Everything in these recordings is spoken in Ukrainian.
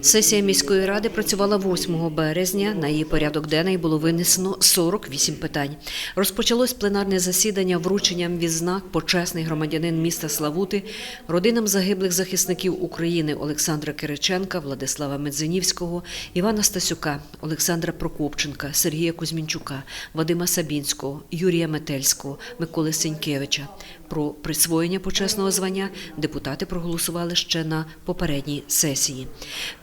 Сесія міської ради працювала 8 березня. На її порядок денний було винесено 48 питань. Розпочалось пленарне засідання врученням відзнак почесний громадянин міста Славути, родинам загиблих захисників України Олександра Кириченка, Владислава Медзинівського, Івана Стасюка, Олександра Прокопченка, Сергія Кузьмінчука, Вадима Сабінського, Юрія Метельського, Миколи Сенькевича. Про присвоєння почесного звання депутати проголосували ще на попередній сесії.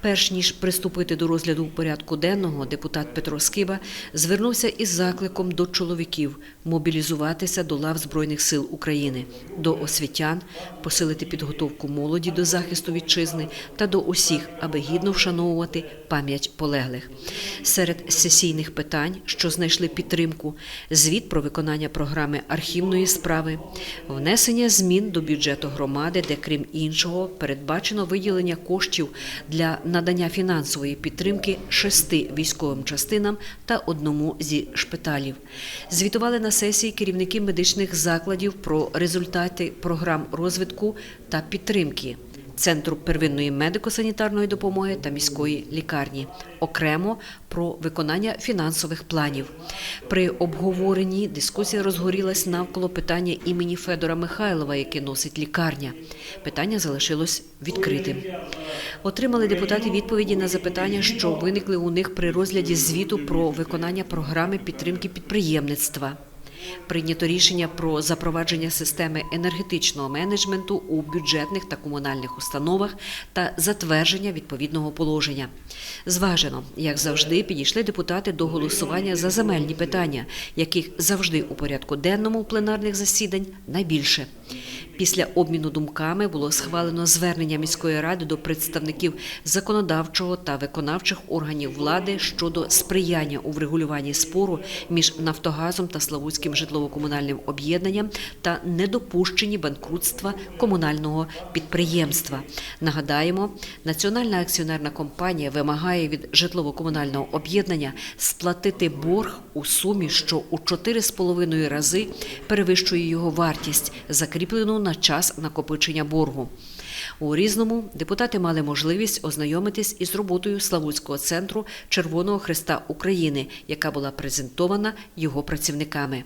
Перш ніж приступити до розгляду порядку денного, депутат Петро Скиба звернувся із закликом до чоловіків мобілізуватися до лав Збройних сил України, до освітян, посилити підготовку молоді до захисту вітчизни та до усіх, аби гідно вшановувати пам'ять полеглих. Серед сесійних питань, що знайшли підтримку, звіт про виконання програми архівної справи, внесення змін до бюджету громади, де, крім іншого, передбачено виділення коштів для надання фінансової підтримки шести військовим частинам та одному зі шпиталів. Звітували на сесії керівники медичних закладів про результати програм розвитку та підтримки. Центру первинної медико-санітарної допомоги та міської лікарні, окремо про виконання фінансових планів. При обговоренні дискусія розгорілась навколо питання імені Федора Михайлова, яке носить лікарня. Питання залишилось відкритим. Отримали депутати відповіді на запитання, що виникли у них при розгляді звіту про виконання програми підтримки підприємництва. Прийнято рішення про запровадження системи енергетичного менеджменту у бюджетних та комунальних установах та затвердження відповідного положення. Зважено, як завжди, підійшли депутати до голосування за земельні питання, яких завжди у порядку денному пленарних засідань найбільше. Після обміну думками було схвалено звернення міської ради до представників законодавчого та виконавчих органів влади щодо сприяння у врегулюванні спору між Нафтогазом та Славутським житлово-комунальним об'єднанням та недопущенні банкрутства комунального підприємства. Нагадаємо, Національна акціонерна компанія вимагає від житлово-комунального об'єднання сплатити борг у сумі, що у 4,5 рази перевищує його вартість, закріплену на час накопичення боргу. У різному депутати мали можливість ознайомитись із роботою Славутського центру Червоного Христа України, яка була презентована його працівниками.